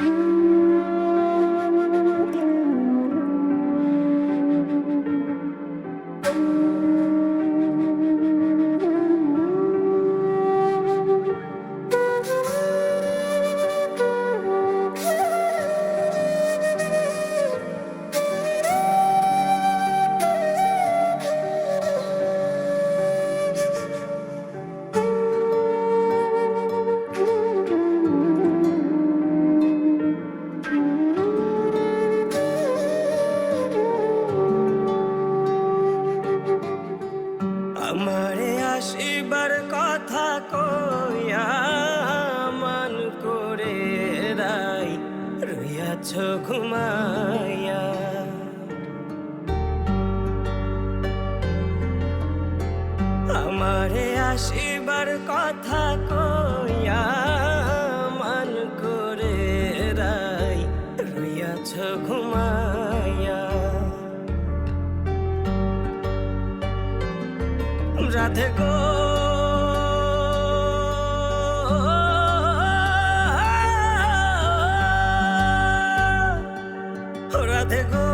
you. আমারে আসিবার কথা কইয়া মান করে রাই রইয়াছ ঘুমাইয়া। আমারে আসিবার কথা কইয়া রাধে গো। রাধে গো।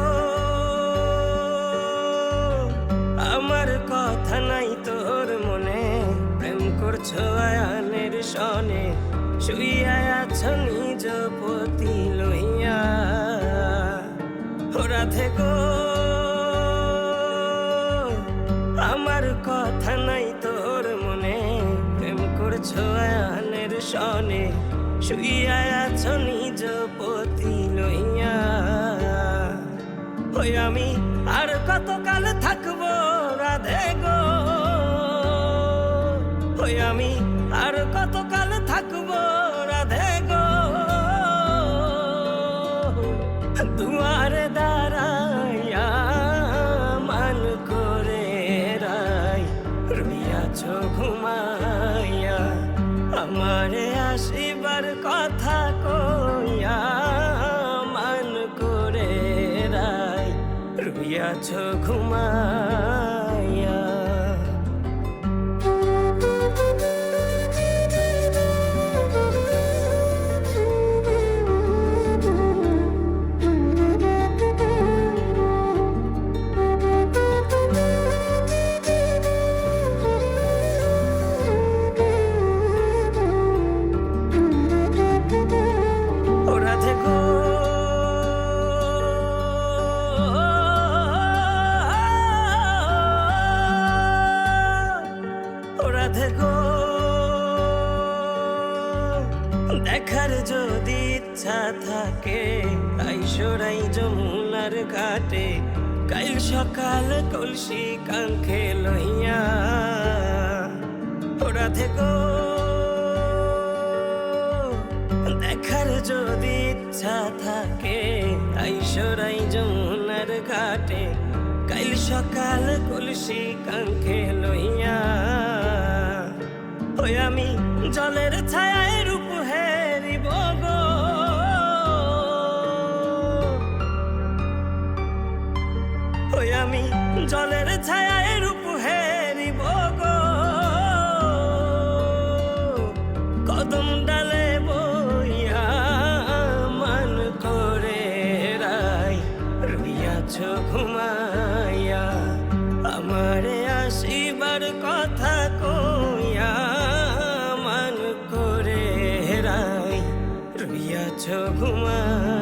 আমার কথা নাই তোর মনে। প্রেম করছ আয়ানের সনে। শুইয়া আছো নিজ পতি লইয়া। রাধে গো। করছ আয়ানের সনে শুইয়া আছো নিজ পতি লইয়া। ওই আমি আর কতকাল থাকব রাধে গো? ওই আমি আর কতকাল থাকব রাধে গো? দুয়ারে দাঁড়াইয়া মান করে রাই রুইয়াছ ঘুমাইয়া রাধে গো দেখার যদি ইচ্ছা থাকে তাই সরাই যমুনার ঘাটে। কাল সকাল কলসি কাঙ্খে লইয়া। রাধে গো দেখার যদি ইচ্ছা থাকে আইসরাই যমুনার ঘাটে। কাইল সকাল কলসি কাঙ্খে লইয়া। ওই আমি জলের ছায়ায় রূপ হেরিব গো। ওই আমি জলের ছায়ায় রূপ হেরিব গো। কদম ডালে বইয়া মান করে রাই রইয়াছ ঘুমাইয়া আমারে আসিবার কথা কইয়া রইয়াছ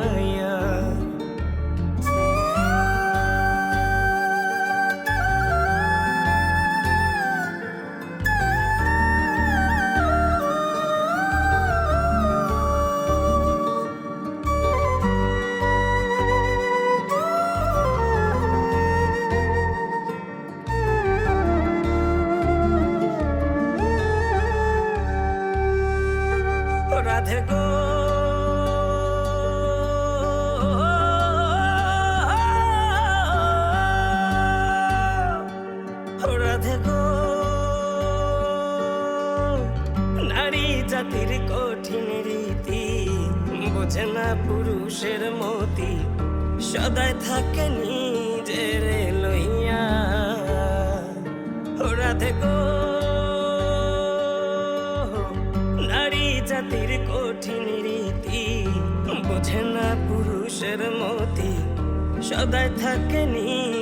জাতির কঠিন রীতি। বোঝে না পুরুষের মতি, সদায় থাকে নিজের লইয়া। ওরা দেখো নারী জাতির কঠিন রীতি। বোঝে না পুরুষের মতি, সদায় থাকে নিজের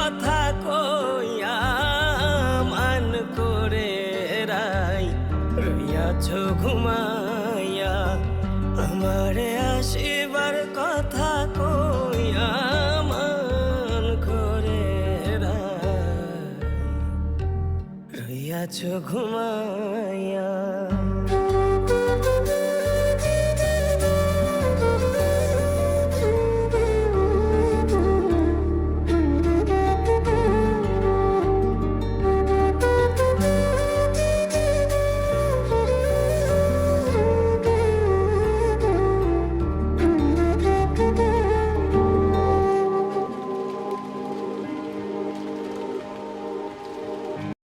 আছো